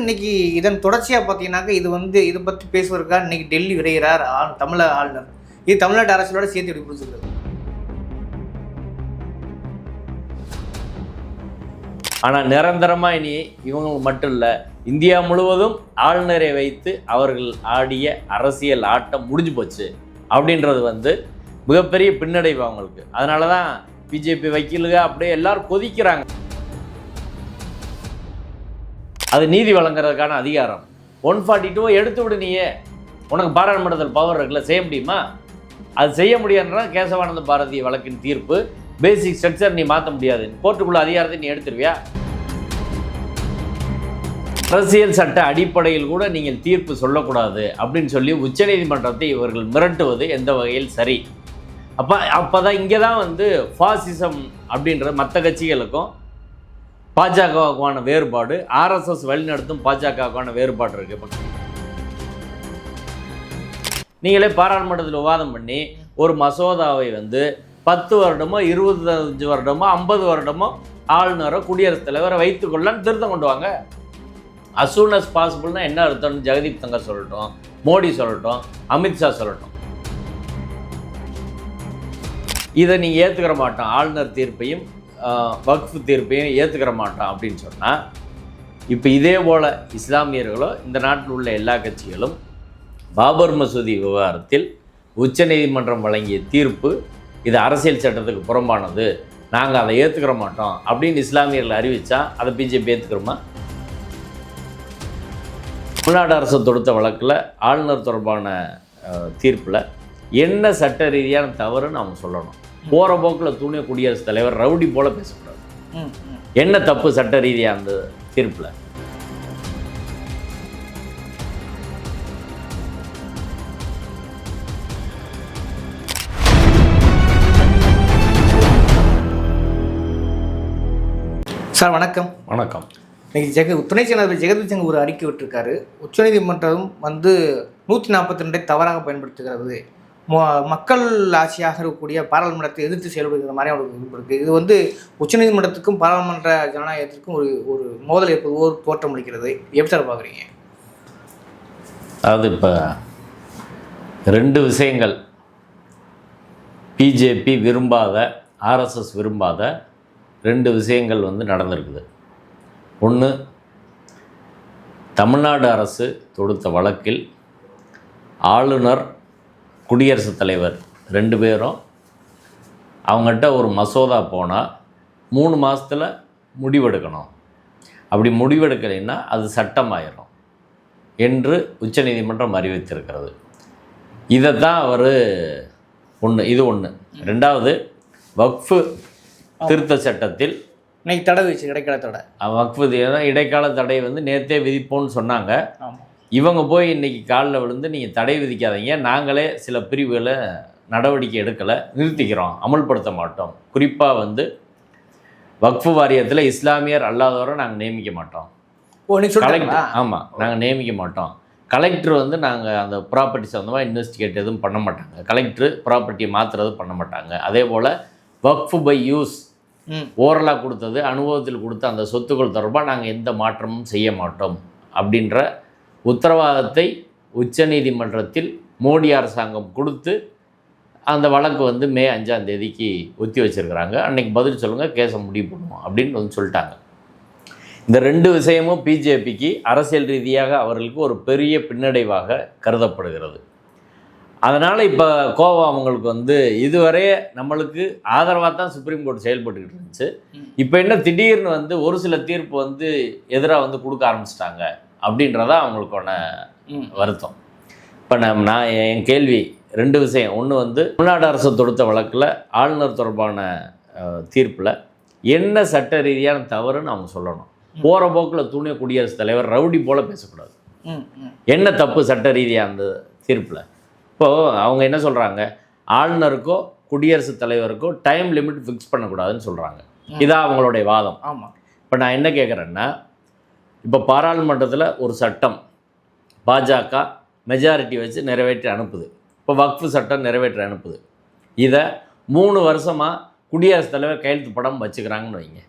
இன்னைக்கு இதன் தொடர்ச்சியா பார்த்தீங்கன்னாக்க இது வந்து இதை பற்றி பேசுவதற்காக இன்னைக்கு டெல்லி விரைகிறார் ஆள் தமிழக ஆளுநர். இது தமிழ்நாட்டு அரசியலோட சேர்த்து எப்படி புரிஞ்சுக்கிறது? ஆனால் நிரந்தரமாக இனி இவங்க மட்டும் இல்லை இந்தியா முழுவதும் ஆளுநரை வைத்து அவர்கள் ஆடிய அரசியல் ஆட்டம் முடிஞ்சு போச்சு அப்படின்றது வந்து மிகப்பெரிய பின்னடைவு அவங்களுக்கு. அதனால தான் பிஜேபி வக்கீலுக அப்படியே எல்லாரும் கொதிக்கிறாங்க. அது நீதி வழங்குறதுக்கான அதிகாரம். ஒன் ஃபார்ட்டி டூவை எடுத்து விடு நீயே. உனக்கு பாராளுமன்றத்தில் பவர் இருக்குல்ல செய்ய முடியுமா? அது செய்ய முடியாதுன்றா கேசவானந்த பாரதி வழக்கின் தீர்ப்பு பேசிக் ஸ்ட்ரக்சர் நீ மாற்ற முடியாது. கோர்ட்டுக்குள்ள அதிகாரத்தை நீ எடுத்துருவியா? அரசியல் சட்ட அடிப்படையில் கூட நீங்கள் தீர்ப்பு சொல்லக்கூடாது அப்படின்னு சொல்லி உச்சநீதிமன்றத்தை இவர்கள் மிரட்டுவது எந்த வகையில் சரி? அப்போ அப்போ தான் இங்கே தான் வந்து ஃபாசிசம் அப்படின்ற மற்ற கட்சிகளுக்கும் பாஜகவுக்கான வேறுபாடு ஆர்எஸ்எஸ் வழிநடத்தும் பாஜகவுக்கான வேறுபாடு இருக்குது இப்போ நீங்களே பாராளுமன்றத்தில் விவாதம் பண்ணி ஒரு மசோதாவை வந்து பத்து வருடமோ இருபத்தஞ்சு வருடமோ ஐம்பது வருடமோ ஆளுநரோ குடியரசுத் தலைவரை வைத்துக்கொள்ளன்னு திருத்தம் கொண்டு வாங்க. அஸ் சூன் அஸ் பாசிபிள்னா என்ன அர்த்தம்னு ஜெகதீப் தங்கர் சொல்லட்டும் மோடி சொல்லட்டும் அமித்ஷா சொல்லட்டும். இதை நீங்கள் ஏற்றுக்கிற மாட்டோம். ஆளுநர் தீர்ப்பையும் வக்ஃப் தீர்ப்பையும் ஏற்றுக்கிற மாட்டோம் அப்படின்னு சொன்னால் இப்போ இதே போல் இஸ்லாமியர்களோ இந்த நாட்டில் உள்ள எல்லா கட்சிகளும் பாபர் மசூதி விவகாரத்தில் உச்சநீதிமன்றம் வழங்கிய தீர்ப்பு இது அரசியல் சட்டத்துக்கு புறம்பானது நாங்கள் அதை ஏற்றுக்கிற மாட்டோம் அப்படின்னு இஸ்லாமியர்கள் அறிவித்தா அதை பிஜேபி ஏற்றுக்கிறோமா தமிழ்நாடு அரசு தொடுத்த வழக்கில் ஆளுநர் தொடர்பான தீர்ப்பில் என்ன சட்ட ரீதியான தவறுன்னு அவங்க சொல்லணும். போகிற போக்கில் துணிய குடியரசுத் தலைவர் ரவுடி போல பேசக்கூடாது. என்ன தப்பு சட்ட ரீதியாக அந்த தீர்ப்பில்? சார் வணக்கம். வணக்கம். இன்னைக்கு ஜெக துணை ஜனாதிபதி ஜெகதீப் சிங் ஒரு அறிக்கை விட்டிருக்காரு. உச்சநீதிமன்றம் வந்து நூற்றி நாற்பத்தி ரெண்டை தவறாக பயன்படுத்துகிறது. மக்கள் ஆட்சியாக இருக்கக்கூடிய பாராளுமன்றத்தை எதிர்த்து செயல்படுகிற மாதிரி அவருக்கு இருக்கு. இது வந்து உச்சநீதிமன்றத்துக்கும் பாராளுமன்ற ஜனநாயகத்திற்கும் ஒரு ஒரு மோதல் ஏற்பது ஒரு தோற்றம் அளிக்கிறது. எப்படி சார் பார்க்குறீங்க? அதாவது இப்போ ரெண்டு விஷயங்கள். பிஜேபி விரும்பாத ஆர்எஸ்எஸ் விரும்பாத ரெண்டு விஷயங்கள் வந்து நடந்திருக்குது. ஒன்று தமிழ்நாடு அரசு தொடுத்த வழக்கில் ஆளுநர் குடியரசுத் தலைவர் ரெண்டு பேரும் அவங்ககிட்ட ஒரு மசோதா போனால் மூணு மாதத்தில் முடிவெடுக்கணும். அப்படி முடிவெடுக்கலைன்னா அது சட்டமாயிரும் என்று உச்சநீதிமன்றம் அறிவித்திருக்கிறது. இதை தான் அவர் ஒன்று இது ஒன்று ரெண்டாவது வக்ஃபு திருத்த சட்டத்தில் இன்னைக்கு தடை வச்சு கிடைக்கிற தடை. வக்ஃபு இடைக்கால தடை வந்து நேற்றே விதிப்போம்னு சொன்னாங்க. இவங்க போய் இன்னைக்கு காலில் விழுந்து நீங்கள் தடை விதிக்காதீங்க. நாங்களே சில பிரிவுகளை நடவடிக்கை எடுக்கலை நிறுத்திக்கிறோம் அமல்படுத்த மாட்டோம். குறிப்பாக வந்து வக்ஃபு வாரியத்தில் இஸ்லாமியர் அல்லாதவரை நாங்கள் நியமிக்க மாட்டோம். கலெக்டர் ஆமாம் நாங்கள் நியமிக்க மாட்டோம். கலெக்டர் வந்து நாங்கள் அந்த ப்ராப்பர்ட்டி சம்மந்தமாக இன்வெஸ்டிகேட் எதுவும் பண்ண மாட்டாங்க. கலெக்டர் ப்ராப்பர்ட்டியை மாற்றுறது பண்ண மாட்டாங்க. அதே போல் வக்ஃபு பை யூஸ் ஓரலாக கொடுத்தது அனுபவத்தில் கொடுத்த அந்த சொத்துக்கள் தொடர்பாக நாங்கள் எந்த மாற்றமும் செய்ய மாட்டோம். அப்படின்ற உத்தரவாதத்தை உச்சநீதிமன்றத்தில் மோடி அரசாங்கம் கொடுத்து அந்த வழக்கு வந்து மே அஞ்சாம் தேதிக்கு ஒத்தி வச்சிருக்கிறாங்க. அன்னைக்கு பதில் சொல்லுங்கள் கேஸை முடிவு பண்ணுவோம் அப்படின்னு வந்து சொல்லிட்டாங்க. இந்த ரெண்டு விஷயமும் பிஜேபிக்கு அரசியல் ரீதியாக அவர்களுக்கு ஒரு பெரிய பின்னடைவாக கருதப்படுகிறது. அதனால் இப்போ கோவம் அவங்களுக்கு வந்து இதுவரை நம்மளுக்கு ஆதரவாக தான் சுப்ரீம் கோர்ட் செயல்பட்டுக்கிட்டு இருந்துச்சு. இப்போ என்ன திடீர்னு வந்து ஒரு சில தீர்ப்பு வந்து எதிராக வந்து கொடுக்க ஆரம்பிச்சிட்டாங்க. அப்படின்றதான் அவங்களுக்கான வருத்தம். இப்போ நான் நான் என் கேள்வி ரெண்டு விஷயம். ஒன்று வந்து தமிழ்நாடு அரசு தொடுத்த வழக்கில் ஆளுநர் தொடர்பான தீர்ப்பில் என்ன சட்ட ரீதியான தவறுன்னு அவங்க சொல்லணும். போகிற போக்கில் துணிய குடியரசுத் தலைவர் ரவுடி போல பேசக்கூடாது. என்ன தப்பு சட்ட ரீதியாக அந்த தீர்ப்பில்? இப்போது அவங்க என்ன சொல்கிறாங்க ஆளுநருக்கோ குடியரசுத் தலைவருக்கோ டைம் லிமிட் ஃபிக்ஸ் பண்ணக்கூடாதுன்னு சொல்கிறாங்க இதான் அவங்களுடைய வாதம். ஆமாம் இப்போ நான் என்ன கேட்குறேன்னா இப்போ பாராளுமன்றத்தில் ஒரு சட்டம் பாஜக மெஜாரிட்டி வச்சு நிறைவேற்றி அனுப்புது. இப்போ வக்ஃபு சட்டம் நிறைவேற்றி அனுப்புது. இதை மூணு வருஷமாக குடியரசுத் தலைவர் கையெழுத்து படம் வச்சுக்கிறாங்கன்னு வைங்க.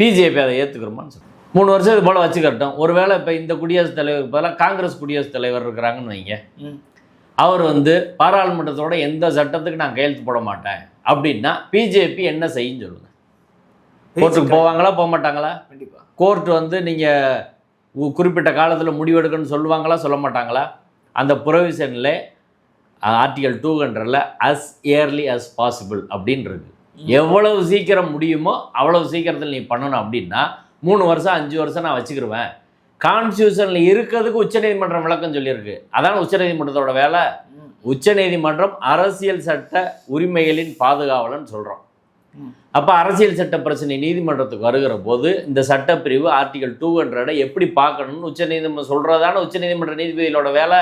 பிஜேபி அதை ஏற்றுக்கிறோமான்னு சொல்லுங்க மூணு வருஷம் இது போல் வச்சுக்கட்டும். ஒருவேளை இப்போ இந்த குடியரசுத் தலைவருக்கு பதிலாக காங்கிரஸ் குடியரசுத் தலைவர் இருக்கிறாங்கன்னு வைங்க. அவர் வந்து பாராளுமன்றத்தோட எந்த சட்டத்துக்கு நான் கையெழுத்து போட மாட்டேன்? அப்படின்னா பிஜேபி என்ன செய்யும் சொல்லுங்க. கோர்ட்டுக்கு போவாங்களா? போக மாட்டாங்களா? கண்டிப்பா. கோர்ட் வந்து நீங்கள் குறிப்பிட்ட காலத்தில் முடிவெடுக்கணும்னு சொல்லுவாங்களா? சொல்ல மாட்டாங்களா? அந்த ப்ரொவிஷனில் ஆர்டிகல் டூ ஹண்ட்ரடில் அஸ் இயர்லி அஸ் பாசிபிள் அப்படின்னு இருக்கு எவ்வளவு சீக்கிரம் முடியுமோ அவ்வளவு சீக்கிரத்தில் நீ பண்ணணும் அப்படின்னா மூணு வருஷம் அஞ்சு வருஷம் நான் வச்சுக்கிருவேன். கான்ஸ்டியூஷனில் இருக்கிறதுக்கு உச்சநீதிமன்றம் விளக்கம் சொல்லியிருக்கு. அதான் உச்சநீதிமன்றத்தோட வேலை. உச்சநீதிமன்றம் அரசியல் சட்ட உரிமைகளின் பாதுகாவலன்னு சொல்கிறோம். அப்போ அரசியல் சட்ட பிரச்சனை நீதிமன்றத்துக்கு வருகிற போது இந்த சட்டப்பிரிவு ஆர்டிகல் டூ ஹண்ட்ரடை எப்படி பார்க்கணும்னு உச்சநீதிமன்றம் சொல்கிறதான உச்சநீதிமன்ற நீதிபதிகளோட வேலை.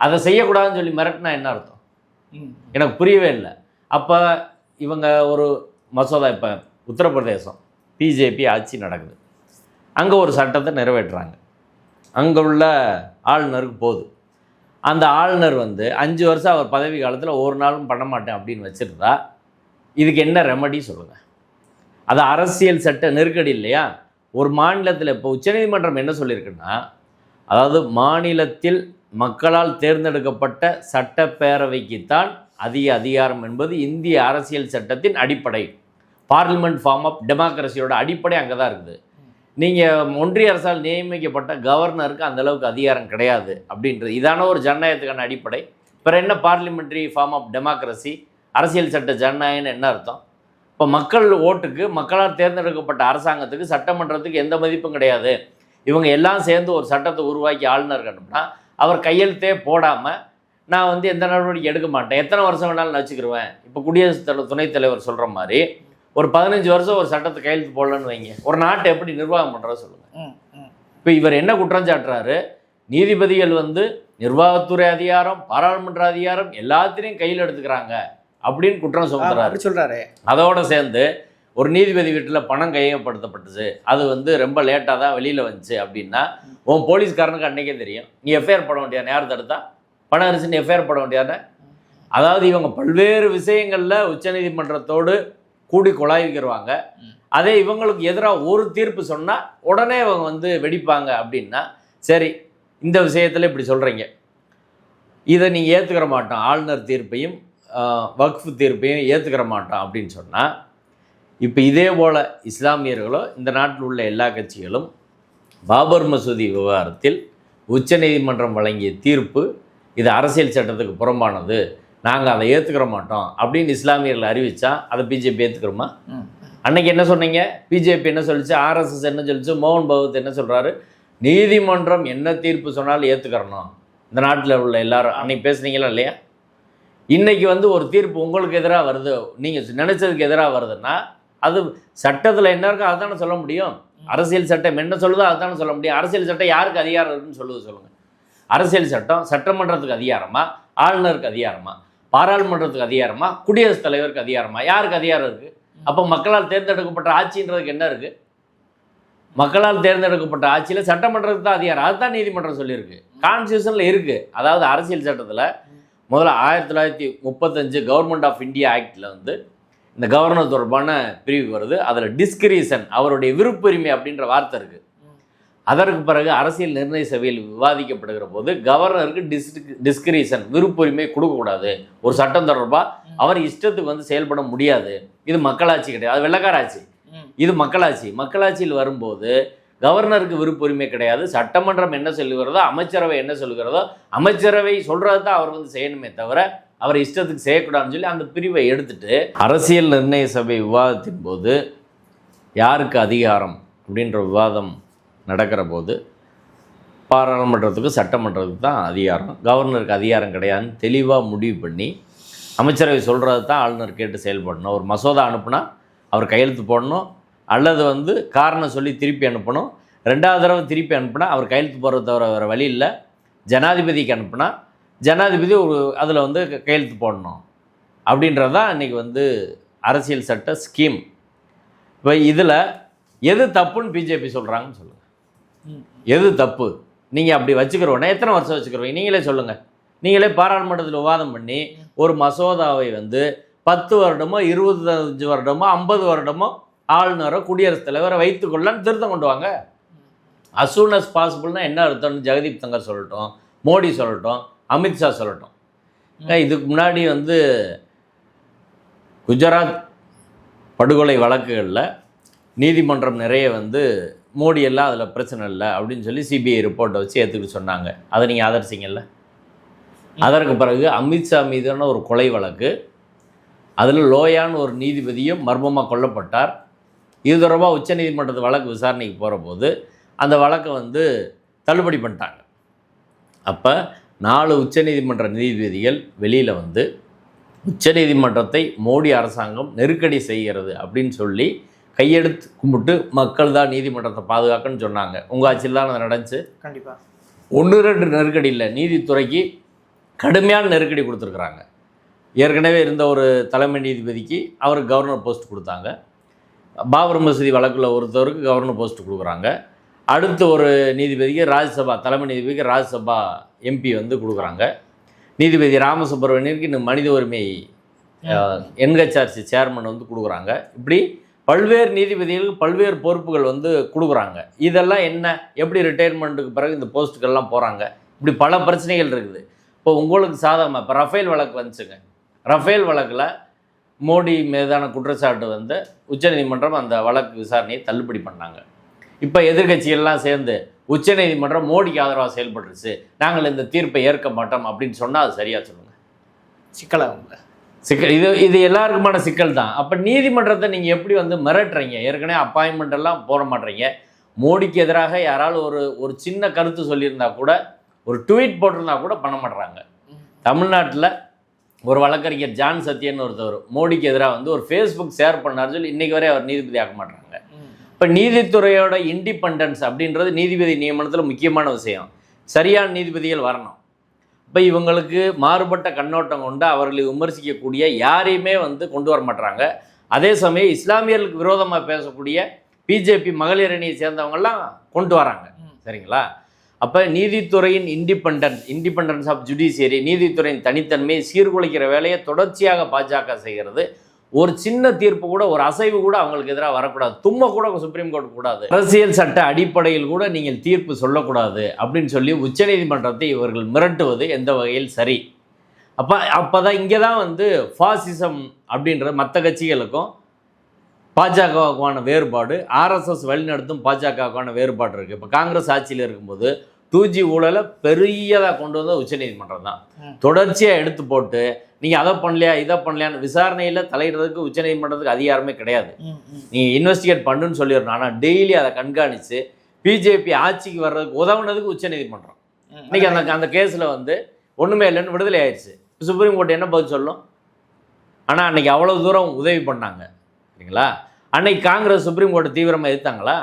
அதை செய்யக்கூடாதுன்னு சொல்லி மிரட்டினா என்ன அர்த்தம். எனக்கு புரியவே இல்லை. அப்போ இவங்க ஒரு மசோதா இப்போ உத்தரப்பிரதேசம் பிஜேபி ஆட்சி நடக்குது. அங்கே ஒரு சட்டத்தை நிறைவேற்றுறாங்க. அங்கே உள்ள ஆளுநருக்கு போகுது அந்த ஆளுநர் வந்து அஞ்சு வருஷம் அவர் பதவி காலத்தில் ஒரு நாளும் பண்ண மாட்டேன் அப்படின்னு வச்சுருந்தா இதுக்கு என்ன ரெமடி சொல்லுங்கள் அது அரசியல் சட்ட நெருக்கடி இல்லையா? ஒரு மாநிலத்தில் இப்போ உச்சநீதிமன்றம் என்ன சொல்லியிருக்குன்னா அதாவது மாநிலத்தில் மக்களால் தேர்ந்தெடுக்கப்பட்ட சட்டப்பேரவைக்குத்தான் அதிக அதிகாரம் என்பது இந்திய அரசியல் சட்டத்தின் அடிப்படை. பார்லிமெண்ட் ஃபார்ம் ஆஃப் டெமோக்ரஸியோட அடிப்படை அங்கே தான் இருக்குது. நீங்கள் ஒன்றிய அரசால் நியமிக்கப்பட்ட கவர்னருக்கு அந்தளவுக்கு அதிகாரம் கிடையாது அப்படின்றது. இதான ஒரு ஜனநாயகத்துக்கான அடிப்படை. பிற என்ன பார்லிமெண்ட்ரி ஃபார்ம் ஆஃப் டெமோக்ரஸி அரசியல் சட்ட ஜனநாயகம்னு என்ன அர்த்தம்? இப்போ மக்கள் ஓட்டுக்கு மக்களால் தேர்ந்தெடுக்கப்பட்ட அரசாங்கத்துக்கு சட்டமன்றத்துக்கு எந்த மதிப்பும் கிடையாது. இவங்க எல்லாம் சேர்ந்து ஒரு சட்டத்தை உருவாக்கி ஆளுநருக்கு அனுப்புனா அவர் கையெழுத்தே போடாமல் நான் வந்து எந்த நடவடிக்கை எடுக்க மாட்டேன். எத்தனை வருஷம் வேணாலும் வச்சுக்கிருவேன் இப்போ குடியரசுத் தலைவர் துணைத் தலைவர் சொல்கிற மாதிரி ஒரு பதினஞ்சு வருஷம் ஒரு சட்டத்தை கையெழுத்து போடலன்னு வைங்க. ஒரு நாட்டை எப்படி நிர்வாகம் பண்ணுறத சொல்லுங்கள். இப்போ இவர் என்ன குற்றம் சாட்டுறாரு? நீதிபதிகள் வந்து நிர்வாகத்துறை அதிகாரம் பாராளுமன்ற அதிகாரம் எல்லாத்திலையும் கையில் எடுத்துக்கிறாங்க. அப்படின்னு குற்றம் சுமத்துறாரு. சொல்றாரு. அதோட சேர்ந்து ஒரு நீதிபதி வீட்டில் பணம் கையகப்படுத்தப்பட்டுச்சு. அது வந்து ரொம்ப லேட்டாக தான் வெளியில் வந்துச்சு அப்படின்னா உன் போலீஸ்காரனுக்கு அன்னைக்கே தெரியும். நீ எஃப்ஐஆர் போட வேண்டியது யார் தடுத்தா பணம் இருந்துச்சுன்னு எஃப்ஐஆர் போட வேண்டியதானே? அதாவது இவங்க பல்வேறு விஷயங்களில் உச்சநீதிமன்றத்தோடு கூடி குழாய்க்கிறவாங்க. அதே இவங்களுக்கு எதிராக ஒரு தீர்ப்பு சொன்னால் உடனே இவங்க வந்து வெடிப்பாங்க அப்படின்னா சரி இந்த விஷயத்தில் இப்படி சொல்கிறீங்க இதை நீங்கள் ஏற்றுக்கிற மாட்டோம். ஆளுநர் தீர்ப்பையும் வக்ஃப் தீர்ப்பையும் ஏற்றுக்கிற மாட்டோம் அப்படின்னு சொன்னால் இப்போ இதே போல் இஸ்லாமியர்களோ இந்த நாட்டில் உள்ள எல்லா கட்சிகளும் பாபர் மசூதி விவகாரத்தில் உச்சநீதிமன்றம் வழங்கிய தீர்ப்பு இது அரசியல் சட்டத்துக்கு புறம்பானது நாங்கள் அதை ஏற்றுக்கிற மாட்டோம் அப்படின்னு இஸ்லாமியர்கள் அறிவிச்சா அதை பிஜேபி ஏற்றுக்கிறோமா. அன்னைக்கு என்ன சொன்னீங்க? பிஜேபி என்ன சொல்லிச்சு? ஆர்எஸ்எஸ் என்ன சொல்லிச்சு? மோகன் பகவத் என்ன சொல்கிறாரு நீதிமன்றம் என்ன தீர்ப்பு சொன்னாலும் ஏற்றுக்கிறணும் இந்த நாட்டில் உள்ள எல்லாரும் அன்னைக்கு பேசுனீங்களா இல்லையா? இன்றைக்கி வந்து ஒரு தீர்ப்பு உங்களுக்கு எதிராக வருது. நீங்கள் நினச்சதுக்கு எதிராக வருதுன்னா அது சட்டத்தில் என்ன இருக்கோ அதுதானே சொல்ல முடியும். அரசியல் சட்டம் என்ன சொல்லுதோ அதுதானே சொல்ல முடியும். அரசியல் சட்டம் யாருக்கு அதிகாரம் இருக்குன்னு சொல்லுது சொல்லுங்கள் அரசியல் சட்டம் சட்டமன்றத்துக்கு அதிகாரமா? ஆளுநருக்கு அதிகாரமா? பாராளுமன்றத்துக்கு அதிகாரமா? குடியரசுத் தலைவருக்கு அதிகாரமா? யாருக்கு அதிகாரம் இருக்குது அப்போ மக்களால் தேர்ந்தெடுக்கப்பட்ட ஆட்சின்றதுக்கு என்ன இருக்குது மக்களால் தேர்ந்தெடுக்கப்பட்ட ஆட்சியில் சட்டமன்றத்துக்கு தான் அதிகாரம். அதுதான் நீதிமன்றம் சொல்லியிருக்கு. கான்ஸ்டியூஷனில் இருக்குது அதாவது அரசியல் சட்டத்தில் முதல்ல ஆயிரத்தி தொள்ளாயிரத்தி முப்பத்தஞ்சு கவர்மெண்ட் ஆஃப் இந்தியா ஆக்டில் வந்து இந்த கவர்னர் தொடர்பான பிரிவு வருது. அதில் டிஸ்கிரீசன் அவருடைய விருப்புரிமை அப்படின்ற வார்த்தை இருக்குது அதற்கு பிறகு அரசியல் நிர்ணய சபையில் விவாதிக்கப்படுகிற போது கவர்னருக்கு டிஸ் டிஸ்கிரீசன் விருப்புரிமை கொடுக்கக்கூடாது. ஒரு சட்டம் தொடர்பாக அவர் இஷ்டத்துக்கு வந்து செயல்பட முடியாது. இது மக்களாட்சி கிடையாது. அது வெள்ளக்கார ஆட்சி. இது மக்களாட்சி. மக்களாட்சியில் வரும்போது கவர்னருக்கு விருப்புரிமை கிடையாது. சட்டமன்றம் என்ன சொல்லுகிறதோ அமைச்சரவை என்ன சொல்லுகிறதோ அமைச்சரவை சொல்கிறது தான் அவர் வந்து செய்யணுமே தவிர அவர் இஷ்டத்துக்கு செய்யக்கூடாதுன்னு சொல்லி அந்த பிரிவை எடுத்துட்டு அரசியல் நிர்ணய சபை விவாதத்தின் போது யாருக்கு அதிகாரம் அப்படின்ற விவாதம் நடக்கிற போது பாராளுமன்றத்துக்கு சட்டமன்றத்துக்கு தான் அதிகாரம். கவர்னருக்கு அதிகாரம் கிடையாதுன்னு தெளிவாக முடிவு பண்ணி அமைச்சரவை சொல்கிறது தான் ஆளுநர் கேட்டு செயல்படணும். ஒரு மசோதா அனுப்புனா அவர் கையெழுத்து போடணும். அல்லது வந்து காரணம் சொல்லி திருப்பி அனுப்பணும். ரெண்டாவது தடவை திருப்பி அனுப்புனா அவர் கையெழுத்து போடுறது தவிர வேறு வழி இல்லை. ஜனாதிபதிக்கு அனுப்புனா ஜனாதிபதி ஒரு அதில் வந்து க- கையெழுத்து போடணும். அப்படின்றது தான் இன்றைக்கி வந்து அரசியல் சட்ட ஸ்கீம். இப்போ இதில் எது தப்புன்னு பிஜேபி சொல்கிறாங்கன்னு சொல்லுங்கள் எது தப்பு? நீங்கள் அப்படி வச்சுக்கிறோன்னா எத்தனை வருஷம் வச்சுக்கிறோம் நீங்களே சொல்லுங்கள் நீங்களே பாராளுமன்றத்தில் விவாதம் பண்ணி ஒரு மசோதாவை வந்து பத்து வருடமோ இருபத்தஞ்சு வருடமோ ஐம்பது வருடமோ ஆளுநரை குடியரசுத் தலைவரை வைத்துக்கொள்ளன்னு திருத்தம் கொண்டு வாங்க. Soon as பாசிபிள்னா என்ன அர்த்தம்னு ஜெகதீப் தங்கர் சொல்லட்டும் மோடி சொல்லட்டும் அமித்ஷா சொல்லட்டும். இதுக்கு முன்னாடி வந்து குஜராத் படுகொலை வழக்குகளில் நீதிமன்றம் நிறைய வந்து மோடி எல்லாம் அதில் பிரச்சனை இல்லை அப்படின்னு சொல்லி சிபிஐ ரிப்போர்ட்டை வச்சு ஏற்றுக்கிட்டு சொன்னாங்க. அதை நீங்கள் ஆதரிச்சிங்கல்ல? அதற்கு பிறகு அமித்ஷா மீதான ஒரு கொலை வழக்கு அதில் லோயான்னு ஒரு நீதிபதியும் மர்மமாக கொல்லப்பட்டார். இது தொடர்பாக உச்சநீதிமன்றத்து வழக்கு விசாரணைக்கு போகிற போது அந்த வழக்கை வந்து தள்ளுபடி பண்ணிட்டாங்க. அப்போ நாலு உச்சநீதிமன்ற நீதிபதிகள் வெளியில் வந்து உச்சநீதிமன்றத்தை மோடி அரசாங்கம் நெருக்கடி செய்கிறது அப்படின்னு சொல்லி கையெடுத்து கும்பிட்டு மக்கள் தான் நீதிமன்றத்தை பாதுகாக்கன்னு சொன்னாங்க. உங்கள் ஆட்சியில் தான் அது நடந்துச்சு? கண்டிப்பா. ஒன்று ரெண்டு நெருக்கடி இல்லை. நீதித்துறைக்கு கடுமையான நெருக்கடி கொடுத்துருக்குறாங்க. ஏற்கனவே இருந்த ஒரு தலைமை நீதிபதிக்கு அவருக்கு கவர்னர் போஸ்ட் கொடுத்தாங்க. பாபர் மசூதி வழக்கில் ஒருத்தவருக்கு கவர்னர் போஸ்ட் கொடுக்குறாங்க. அடுத்த ஒரு நீதிபதிக்கு ராஜ்யசபா தலைமை நீதிபதிக்கு ராஜ்யசபா எம்பி வந்து கொடுக்குறாங்க. நீதிபதி ராமசுப்ரமணியனுக்கு இன்னும் மனித உரிமை என்ஹெச்ஆர்சி சேர்மன் வந்து கொடுக்குறாங்க. இப்படி பல்வேறு நீதிபதிகளுக்கு பல்வேறு பொறுப்புகள் வந்து கொடுக்குறாங்க. இதெல்லாம் என்ன? எப்படி ரிட்டையர்மெண்ட்டுக்கு பிறகு இந்த போஸ்ட்டுக்கெல்லாம் போகிறாங்க இப்படி பல பிரச்சனைகள் இருக்குது. இப்போ உங்களுக்கு சாதகமாக இப்போ ரஃபேல் வழக்கு வந்துச்சுங்க. ரஃபேல் வழக்கில் மோடி மீதான குற்றச்சாட்டு வந்து உச்சநீதிமன்றம் அந்த வழக்கு விசாரணையை தள்ளுபடி பண்ணாங்க. இப்போ எதிர்க்கட்சிகள்லாம் சேர்ந்து உச்சநீதிமன்றம் மோடிக்கு ஆதரவாக செயல்பட்டுருச்சு. நாங்கள் இந்த தீர்ப்பை ஏற்க மாட்டோம் அப்படின்னு சொன்னால் அது சரியாக சொல்லுங்கள் சிக்கலாகுங்க சிக்கல் இது இது எல்லாருக்குமான சிக்கல் தான். அப்போ நீதிமன்றத்தை நீங்கள் எப்படி வந்து மிரட்டுறீங்க? ஏற்கனவே அப்பாயின்மெண்ட் எல்லாம் போட மாட்டீங்க. மோடிக்கு எதிராக யாராவது ஒரு ஒரு சின்ன கருத்து சொல்லியிருந்தா கூட ஒரு ட்வீட் போட்டிருந்தா கூட பண்ண மாட்றாங்க. தமிழ்நாட்டில் ஒரு வழக்கறிஞர் ஜான் சத்யன் ஒருத்தவர் மோடிக்கு எதிராக வந்து ஒரு ஃபேஸ்புக் ஷேர் பண்ணார் சொல்லி இன்றைக்கி வரை அவர் நீதிபதி ஆக்க மாட்றாங்க. இப்போ நீதித்துறையோட இண்டிபெண்டன்ஸ் அப்படின்றது நீதிபதி நியமனத்தில் முக்கியமான விஷயம். சரியான நீதிபதிகள் வரணும். இப்போ இவங்களுக்கு மாறுபட்ட கண்ணோட்டம் கொண்டு அவர்களை விமர்சிக்கக்கூடிய யாரையுமே வந்து கொண்டு வர மாட்றாங்க. அதே சமயம் இஸ்லாமியர்களுக்கு விரோதமாக பேசக்கூடிய பிஜேபி மகளிர் அணியை சேர்ந்தவங்கெல்லாம் கொண்டு வராங்க. சரிங்களா? அப்போ நீதித்துறையின் இண்டிபெண்டன்ஸ் இண்டிபெண்டன்ஸ் ஆஃப் ஜுடிஷியரி நீதித்துறையின் தனித்தன்மையை சீர்குலைக்கிற வேலையை தொடர்ச்சியாக பாஜக செய்கிறது. ஒரு சின்ன தீர்ப்பு கூட ஒரு அசைவு கூட அவங்களுக்கு எதிராக வரக்கூடாது. தும்ம கூட சுப்ரீம் கோர்ட் கூடாது. அரசியல் சட்ட அடிப்படையில் கூட நீங்கள் தீர்ப்பு சொல்லக்கூடாது அப்படின்னு சொல்லி உச்சநீதிமன்றத்தை இவர்கள் மிரட்டுவது எந்த வகையில் சரி? அப்போ அப்போ தான் இங்கே தான் வந்து ஃபாசிசம் அப்படின்ற மற்ற கட்சிகளுக்கும் பாஜகவுக்கான வேறுபாடு ஆர்எஸ்எஸ் வழிநடத்தும் பாஜகவுக்கான வேறுபாடு இருக்குது இப்போ காங்கிரஸ் ஆட்சியில் இருக்கும்போது டூ ஜி ஊழலை பெரியதாக கொண்டு வந்த உச்சநீதிமன்றம் தான். தொடர்ச்சியாக எடுத்து போட்டு நீங்கள் அதை பண்ணலையா இதை பண்ணலையான்னு விசாரணையில் தலையிடுறதுக்கு உச்சநீதிமன்றத்துக்கு அதிகாரமே கிடையாது. நீங்கள் இன்வெஸ்டிகேட் பண்ணுன்னு சொல்லிடணும். ஆனால் டெய்லி அதை கண்காணித்து பிஜேபி ஆட்சிக்கு வர்றதுக்கு உதவுனதுக்கு உச்சநீதிமன்றம். இன்னைக்கு அந்த அந்த கேஸில் வந்து ஒன்றுமே இல்லைன்னு விடுதலை ஆயிடுச்சு. சுப்ரீம் கோர்ட் என்ன பதில் சொல்லும்? ஆனால் அன்னைக்கு அவ்வளோ தூரம் உதவி பண்ணாங்க. சரிங்களா? அன்னைக்கு காங்கிரஸ் சுப்ரீம் கோர்ட்டை தீவிரமாக எதிர்த்தாங்களா?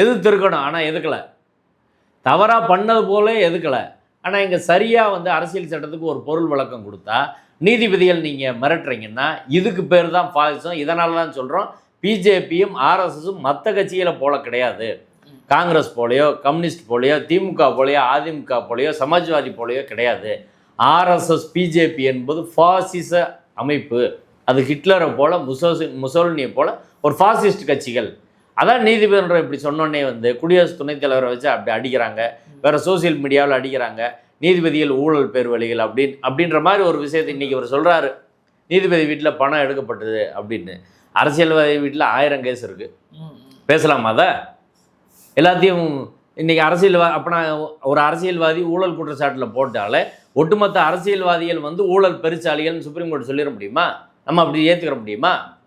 எதிர்த்து இருக்கணும் ஆனால் எதுக்கலை தவறாக பண்ணது போல எதுக்கலை. ஆனால் இங்கே சரியாக வந்து அரசியல் சட்டத்துக்கு ஒரு பொருள் விளக்கம் கொடுத்தா நீதிபதிகள் நீங்கள் மிரட்டுறீங்கன்னா இதுக்கு பேர் தான் பாதிசம் இதனால தான் சொல்கிறோம் பிஜேபியும் ஆர்எஸ்எஸும் மற்ற கட்சிகளை போல கிடையாது. காங்கிரஸ் போலையோ கம்யூனிஸ்ட் போலையோ திமுக போலையோ அதிமுக போலையோ சமாஜ்வாதி போலையோ கிடையாது. ஆர்எஸ்எஸ் பிஜேபி என்பது ஃபாசிச அமைப்பு. அது ஹிட்லரை போல முசோசி முசோலினியை போல ஒரு ஃபாசிஸ்ட் கட்சிகள். அதான் நீதிபதின்ற இப்படி சொன்னோன்னே வந்து குடியரசு துணைத் தலைவரை வச்சு அப்படி அடிக்கிறாங்க. வேற சோசியல் மீடியாவில் அடிக்கிறாங்க. நீதிபதிகள் ஊழல் பேர்வழிகள் அப்படின்னு அப்படின்ற மாதிரி ஒரு விஷயத்தை இன்னைக்கு அவர் சொல்கிறாரு நீதிபதி வீட்டில் பணம் எடுக்கப்பட்டது அப்படின்னு. அரசியல்வாதி வீட்டில் ஆயிரம் கேஸ் இருக்கு. பேசலாமா அதை? எல்லாத்தையும் இன்னைக்கு அரசியல்வா அப்போனா ஒரு அரசியல்வாதி ஊழல் குற்றச்சாட்டில் போட்டாலே ஒட்டுமொத்த அரசியல்வாதிகள் வந்து ஊழல் பெருச்சாளிகள்னு சுப்ரீம் கோர்ட் சொல்லிட முடியுமா? நம்ம அப்படி ஏற்றுக்கிற முடியுமா?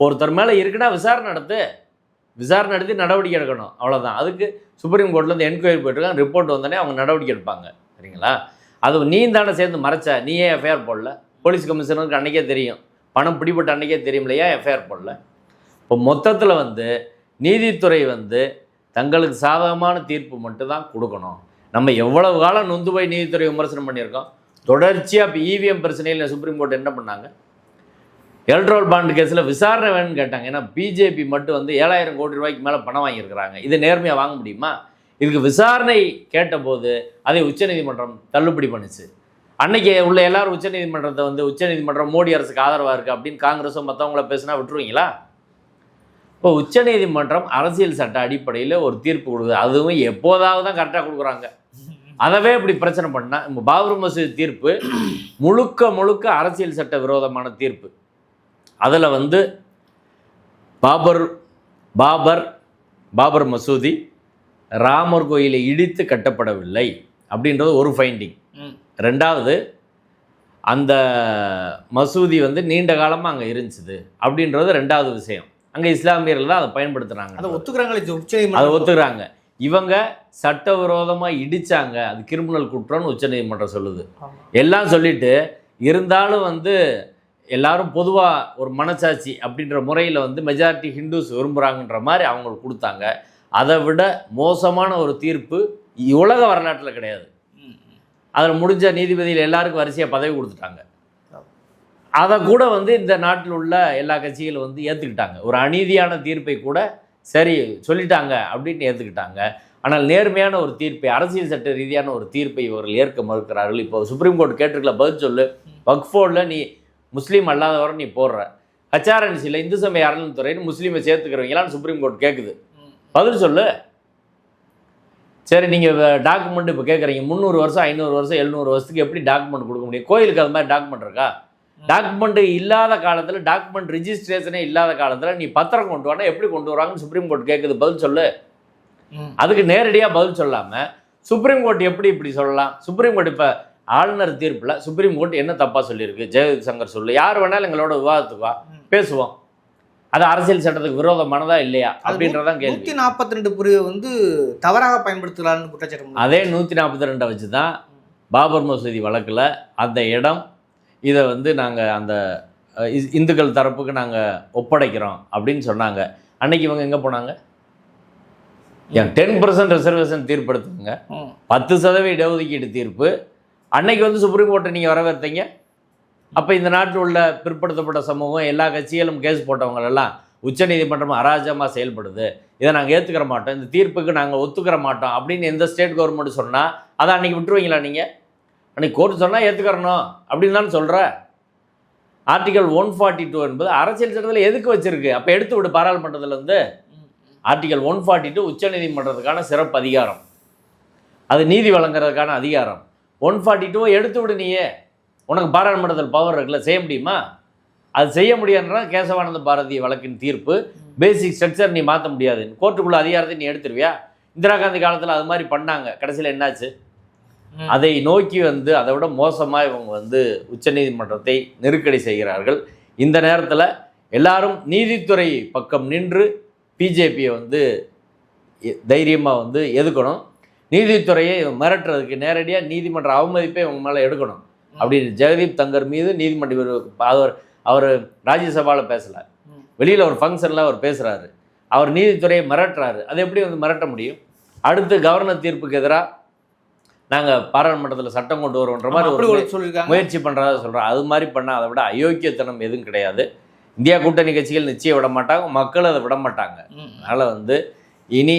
ஒருத்தர் மேலே இருக்குன்னா விசாரணை நடத்து. விசாரணை நடத்தி நடவடிக்கை எடுக்கணும். அவ்வளோதான் அதுக்கு சுப்ரீம் கோர்ட்லேருந்து என்கொயரி போயிட்டுருக்காங்க. ரிப்போர்ட் வந்தோடனே அவங்க நடவடிக்கை எடுப்பாங்க. சரிங்களா? அது நீ தானே சேர்ந்து மறைச்ச. நீயே எஃப்ஐஆர் போடல? போலீஸ் கமிஷனருக்கு அன்றைக்கே தெரியும். பணம் பிடிபட்ட அன்றைக்கே தெரியும் இல்லையா எஃப்ஐஆர் போடல? இப்போ மொத்தத்தில் வந்து நீதித்துறை வந்து தங்களுக்கு சாதகமான தீர்ப்பு மட்டும்தான் கொடுக்கணும். நம்ம எவ்வளவு காலம் நொந்து போய் நீதித்துறை விமர்சனம் பண்ணியிருக்கோம்? தொடர்ச்சியாக இப்போ இவிஎம் பிரச்சனையில் சுப்ரீம் கோர்ட் என்ன பண்ணாங்க? எலக்ட்ரல் பாண்ட் கேஸில் விசாரணை வேணும்னு கேட்டாங்க. ஏன்னா பிஜேபி மட்டும் வந்து ஏழாயிரம் கோடி ரூபாய்க்கு மேலே பணம் வாங்கியிருக்கிறாங்க. இது நேர்மையாக வாங்க முடியுமா? இதுக்கு விசாரணை கேட்டபோது அதை உச்சநீதிமன்றம் தள்ளுபடி பண்ணுச்சு. அன்னைக்கு உள்ள எல்லாரும் உச்சநீதிமன்றத்தை வந்து உச்சநீதிமன்றம் மோடி அரசுக்கு ஆதரவாக இருக்குது அப்படின்னு காங்கிரஸும் மற்றவங்கள பேசுனா விட்டுருவீங்களா? இப்போ உச்சநீதிமன்றம் அரசியல் சட்ட அடிப்படையில் ஒரு தீர்ப்பு கொடுக்குது. அதுவும் எப்போதாவது தான் கரெக்டாக கொடுக்குறாங்க. அதவே இப்படி பிரச்சனை பண்ணால் இப்போ பாபர் மசூதி தீர்ப்பு முழுக்க முழுக்க அரசியல் சட்ட விரோதமான தீர்ப்பு. அதில் வந்து பாபர் பாபர் பாபர் மசூதி ராமர் கோயிலை இடித்து கட்டப்படவில்லை அப்படின்றது ஒரு ஃபைண்டிங். ரெண்டாவது அந்த மசூதி வந்து நீண்ட காலமாக அங்கே இருந்துச்சுது அப்படின்றது ரெண்டாவது விஷயம். அங்கே இஸ்லாமியர்கள் தான் அதை பயன்படுத்துனாங்க அதை ஒத்துக்கிறாங்களே அதை ஒத்துக்கிறாங்க. இவங்க சட்டவிரோதமாக இடிச்சாங்க. அது கிரிமினல் குற்றம்னு உச்சநீதிமன்றம் சொல்லுது. எல்லாம் சொல்லிட்டு இருந்தாலும் வந்து எல்லாரும் பொதுவாக ஒரு மனசாட்சி அப்படின்ற முறையில் வந்து மெஜாரிட்டி ஹிந்துஸ் விரும்புகிறாங்கன்ற மாதிரி அவங்களுக்கு கொடுத்தாங்க. அதை விட மோசமான ஒரு தீர்ப்பு உலக வரலாற்றில் கிடையாது. அதில் முடிஞ்ச நீதிபதிகள் எல்லாருக்கும் வரிசையாக பதவி கொடுத்துட்டாங்க. அதை கூட வந்து இந்த நாட்டில் உள்ள எல்லா கட்சிகளும் வந்து ஏற்றுக்கிட்டாங்க ஒரு அநீதியான தீர்ப்பை கூட சரி சொல்லிட்டாங்க அப்படின்னு ஏற்றுக்கிட்டாங்க ஆனால் நேர்மையான ஒரு தீர்ப்பை அரசியல் சட்ட ரீதியான ஒரு தீர்ப்பை இவர்கள் ஏற்க மறுக்கிறார்கள். இப்போ சுப்ரீம் கோர்ட் கேட்டிருக்கல பதில் சொல்லு. வக்ஃபோர்டில் நீ முஸ்லீம் அல்லாதவரை நீ போடுற. ஹச்ஆர்என்சியில் இந்து சமய அறநிலைத்துறைன்னு முஸ்லீமை சேர்த்துக்கிறவங்களான்னு சுப்ரீம் கோர்ட் கேட்குது. பதில் சொல்லு. சரி நீங்கள் டாக்குமெண்ட் இப்போ கேட்குறீங்க முந்நூறு வருஷம் ஐநூறு வருஷம் எழுநூறு வருஷத்துக்கு எப்படி டாக்குமெண்ட் கொடுக்க முடியும்? கோயிலுக்கு அது மாதிரி டாக்குமெண்ட் இருக்கா? டாக்குமெண்ட் இல்லாத காலத்தில் டாக்குமெண்ட் ரிஜிஸ்ட்ரேஷனே இல்லாத காலத்தில் நீ பத்திரம் கொண்டு வானா எப்படி கொண்டு வராங்கன்னு சுப்ரீம் கோர்ட் கேட்குது பதில் சொல்லு. அதுக்கு நேரடியாக பதில் சொல்லாமல் சுப்ரீம் கோர்ட் எப்படி இப்படி சொல்லலாம்? சுப்ரீம் கோர்ட் இப்போ ஆளுநர் தீர்ப்பில் சுப்ரீம் கோர்ட் என்ன தப்பாக சொல்லியிருக்கு? ஜெயலலிதா சங்கர் சொல்லு. யார் வேணாலும் எங்களோட விவாதத்துக்கு வா. பேசுவோம். அது அரசியல் சட்டத்துக்கு விரோதமானதா இல்லையா? அப்படின்றதான் கேள்வி. நூத்தி நாற்பத்தி ரெண்டு பிரிவு வந்து தவறாக பயன்படுத்தலாம்னு குற்றச்சாட்டு. அதே நூற்றி நாற்பத்தி ரெண்டை வச்சு தான் பாபர் மசூதி வழக்கில் அந்த இடம் இதை வந்து நாங்கள் அந்த இந்துக்கள் தரப்புக்கு நாங்கள் ஒப்படைக்கிறோம் அப்படின்னு சொன்னாங்க. அன்னைக்கு இவங்க எங்கே போனாங்க? டென் பர்சன்ட் ரிசர்வேஷன் தீர்ப்படுத்துங்க. பத்து சதவீத இடஒதுக்கீடு தீர்ப்பு. அன்னைக்கு வந்து சுப்ரீம் கோர்ட்டை நீங்கள் வரவேற்றீங்க அப்போ இந்த நாட்டில் உள்ள பிற்படுத்தப்பட்ட சமூகம் எல்லா கட்சிகளும் கேஸ் போட்டவங்களெல்லாம் உச்சநீதிமன்றம் அராஜகமாக செயல்படுது. இதை நாங்கள் ஏற்றுக்கிற மாட்டோம். இந்த தீர்ப்புக்கு நாங்கள் ஒத்துக்கிற மாட்டோம் அப்படின்னு எந்த ஸ்டேட் கவர்மெண்ட் சொன்னால் அதை அன்னைக்கு விட்டுருவீங்களா நீங்கள் அன்றைக்கி கோர்ட் சொன்னால் ஏற்றுக்கிறணும் அப்படின்னு தான் சொல்கிற ஆர்டிகல் ஒன் ஃபார்ட்டி டூ என்பது அரசியல் சட்டத்தில் எதுக்கு வச்சிருக்கு? அப்போ எடுத்து விடு பாராளுமன்றத்துலேருந்து ஆர்டிகல் ஒன் ஃபார்ட்டி டூ உச்சநீதிமன்றத்துக்கான சிறப்பு அதிகாரம். அது நீதி வழங்குறதுக்கான அதிகாரம். ஒன் ஃபார்ட்டி டூவை எடுத்து விடு நீயே. உனக்கு பாராளுமன்றத்தில் பவர் இருக்குல்ல செய்ய முடியுமா? அது செய்ய முடியாதுன்றா கேசவானந்த பாரதி வழக்கின் தீர்ப்பு பேசிக் ஸ்ட்ரக்சர் நீ மாற்ற முடியாது கோர்ட்டுக்குள்ள அதிகாரத்தை நீ எடுத்துருவியா? இந்திரா காந்தி காலத்தில் அது மாதிரி பண்ணாங்க. கடைசியில் என்னாச்சு. அதை நோக்கி வந்து அதை விட மோசமாக இவங்க வந்து உச்சநீதிமன்றத்தை நெருக்கடி செய்கிறார்கள். இந்த நேரத்தில் எல்லாரும் நீதித்துறை பக்கம் நின்று பிஜேபியை வந்து தைரியமாக வந்து எதுக்கணும் நீதித்துறையை மிரட்டுறதுக்கு நேரடியாக நீதிமன்ற அவமதிப்பை இவங்க மேலே எடுக்கணும். அப்படின்னு ஜெகதீப் தங்கர் மீது நீதிமன்ற அவர் அவர் ராஜ்யசபாவில் பேசலை. வெளியில் ஒரு ஃபங்க்ஷனில் அவர் பேசுகிறாரு அவர் நீதித்துறையை மிரட்டுறாரு. அதை எப்படி வந்து மிரட்ட முடியும்? அடுத்து கவர்னர் தீர்ப்புக்கு எதிராக நாங்கள் பாராளுமன்றத்தில் சட்டம் கொண்டு வருவோன்ற மாதிரி ஒரு முயற்சி பண்ணுறதா சொல்கிறோம் அது மாதிரி பண்ணால் அதை விட அயோக்கியத்தனம் எதுவும் கிடையாது. இந்தியா கூட்டணி கட்சிகள் நிச்சயம் விட மாட்டாங்க. மக்கள் அதை விட மாட்டாங்க. அதனால் வந்து இனி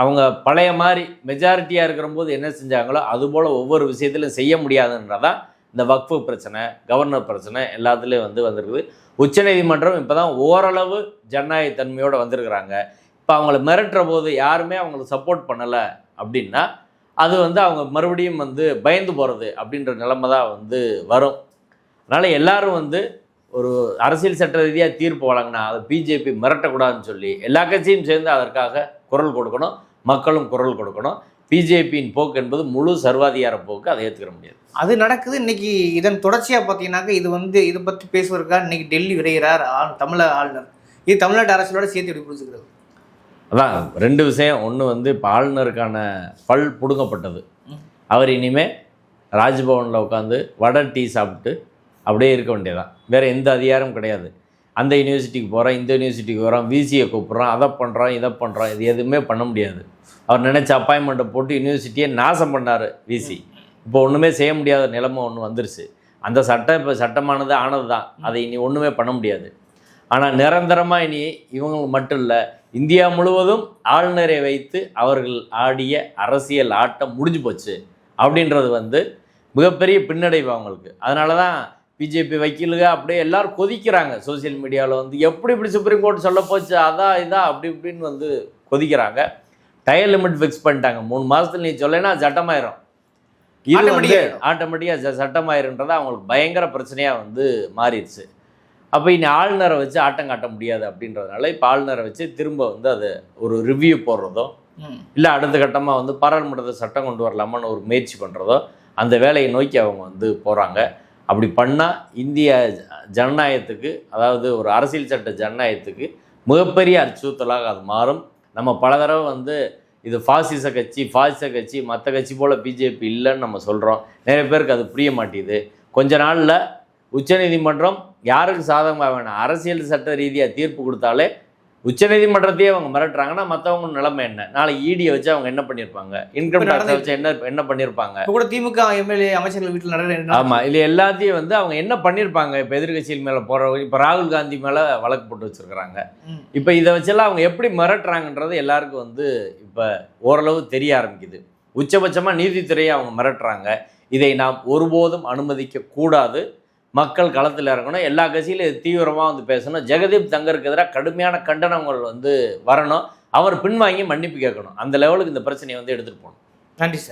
அவங்க பழைய மாதிரி மெஜாரிட்டியாக இருக்கிறபோது என்ன செஞ்சாங்களோ அதுபோல் ஒவ்வொரு விஷயத்திலும் செய்ய முடியாதுன்றதான் இந்த வக்ஃபு பிரச்சனை கவர்னர் பிரச்சனை எல்லாத்துலேயும் வந்து வந்திருக்குது. உச்சநீதிமன்றம் இப்போ தான் ஓரளவு ஜனநாயக தன்மையோடு வந்திருக்கிறாங்க. இப்போ அவங்கள மிரட்டுற போது யாருமே அவங்களுக்கு சப்போர்ட் பண்ணலை அப்படின்னா அது வந்து அவங்க மறுபடியும் வந்து பயந்து போகிறது அப்படின்ற நிலைமை தான் வந்து வரும். அதனால் எல்லாரும் வந்து ஒரு அரசியல் சட்ட ரீதியாக தீர்ப்பு வழங்கினா அதை பிஜேபி மிரட்டக்கூடாதுன்னு சொல்லி எல்லா கட்சியும் சேர்ந்து அதற்காக குரல் கொடுக்கணும். மக்களும் குரல் கொடுக்கணும். பிஜேபியின் போக்கு என்பது முழு சர்வாதிகார போக்கு. அதை ஏற்றுக்கிற முடியாது. அது நடக்குது. இன்னைக்கு இதன் தொடர்ச்சியா பார்த்தீங்கன்னாக்க இது வந்து இதை பத்தி பேசுவதற்காக இன்னைக்கு டெல்லி விரைகிறார் ஆள்- தமிழக ஆளுநர். இது தமிழ்நாட்டு அரசியலோட சேர்த்து எப்படி புரிஞ்சுக்கிறது? அதான் ரெண்டு விஷயம். ஒன்று வந்து இப்போ ஆளுநருக்கான பல் பிடுங்கப்பட்டது. அவர் இனிமே ராஜ்பவனில் உட்காந்து வடை டீ சாப்பிட்டு அப்படியே இருக்க வேண்டியதான் வேறு எந்த அதிகாரமும் கிடையாது. அந்த யூனிவர்சிட்டிக்கு போகிறோம் இந்த யூனிவர்சிட்டிக்கு வரோம் விசியை கூப்பிட்றோம் அதை பண்ணுறோம் இதை பண்ணுறோம் இது எதுவுமே பண்ண முடியாது. அவர் நினச்ச அப்பாயின்மெண்ட்டை போட்டு யூனிவர்சிட்டியை நாசம் பண்ணார் விசி இப்போ ஒன்றுமே செய்ய முடியாத நிலைமை ஒன்று வந்துருச்சு. அந்த சட்டம் இப்போ சட்டமானது ஆனது தான் அதை இனி ஒன்றுமே பண்ண முடியாது. ஆனால் நிரந்தரமாக இனி இவங்க மட்டும் இல்லை இந்தியா முழுவதும் ஆளுநரை வைத்து அவர்கள் ஆடிய அரசியல் ஆட்டம் முடிஞ்சு போச்சு. அப்படின்றது வந்து மிகப்பெரிய பின்னடைவு அவங்களுக்கு. அதனால தான் பிஜேபி வக்கீலுக அப்படியே எல்லாரும் கொதிக்கிறாங்க சோஷியல் மீடியாவில் வந்து. எப்படி இப்படி சுப்ரீம் கோர்ட் சொல்ல போச்சு? அதான் இதா அப்படி இப்படின்னு வந்து கொதிக்கிறாங்க. டயர் லிமிட் ஃபிக்ஸ் பண்ணிட்டாங்க. மூணு மாதத்துல நீ சொல்லேன்னா சட்டமாயிரும். இது வந்து. ஆட்டோமேட்டிக்காக சட்டமாயிருன்றது அவங்களுக்கு பயங்கர பிரச்சனையாக வந்து மாறிடுச்சு. அப்போ இனி ஆளுநரை வச்சு ஆட்டம் காட்ட முடியாது அப்படின்றதுனால இப்போ ஆளுநரை வச்சு திரும்ப வந்து அது ஒரு ரிவ்யூ போடுறதும் ம். இல்லை அடுத்த கட்டமாக வந்து பாராளுமன்றத்தை சட்டம் கொண்டு வரலாமான்னு ஒரு முயற்சி பண்ணுறதோ அந்த வேலையை நோக்கி அவங்க வந்து போகிறாங்க அப்படி பண்ணால் இந்திய ஜனநாயகத்துக்கு அதாவது ஒரு அரசியல் சட்ட ஜனநாயகத்துக்கு மிகப்பெரிய அச்சுறுத்தலாக அது மாறும். நம்ம பல தடவை வந்து இது ஃபாசிச கட்சி ஃபாசிச கட்சி மற்ற கட்சி போல் பிஜேபி இல்லைன்னு நம்ம சொல்கிறோம் நிறைய பேருக்கு அது புரிய மாட்டேங்குது. கொஞ்ச நாளில் உச்சநீதிமன்றம் யாருக்கு சாதகமாக வேணும்? அரசியல் சட்ட ரீதியாக தீர்ப்பு கொடுத்தாலே உச்சநீதிமன்றத்தையே அவங்க மிரட்டுறாங்கன்னா மற்றவங்க நிலைமை என்ன? நாளைக்கு ஈடியை வச்சு அவங்க என்ன பண்ணியிருப்பாங்க இன்கம் டேக்ஸை நடந்து- வச்சு என்ன என்ன பண்ணியிருப்பாங்க கூட திமுக எம்எல்ஏ அமைச்சர்கள் வீட்டில் நடக்கிற ஆமாம் இது எல்லாத்தையும் வந்து அவங்க என்ன பண்ணியிருப்பாங்க இப்போ எதிர்கட்சியில் மேலே போகிற இப்போ ராகுல் காந்தி மேலே வழக்கு போட்டு வச்சுருக்கிறாங்க. இப்போ இதை வச்செல்லாம் அவங்க எப்படி மிரட்டுறாங்கன்றது எல்லாருக்கும் வந்து இப்போ ஓரளவு தெரிய ஆரம்பிக்குது. உச்சபட்சமாக நீதித்துறையை அவங்க மிரட்டுறாங்க. இதை நாம் ஒருபோதும் அனுமதிக்க கூடாது. மக்கள் களத்தில் இறங்கணும். எல்லா கட்சியிலும் இது தீவிரமாக வந்து பேசணும். ஜெகதீப் தங்கருக்கு எதிராக கடுமையான கண்டனங்கள் வந்து வரணும். அவர் பின்வாங்கி மன்னிப்பு கேட்கணும். அந்த லெவலுக்கு இந்த பிரச்சனையை வந்து எடுத்துகிட்டு போகணும். நன்றி சார்.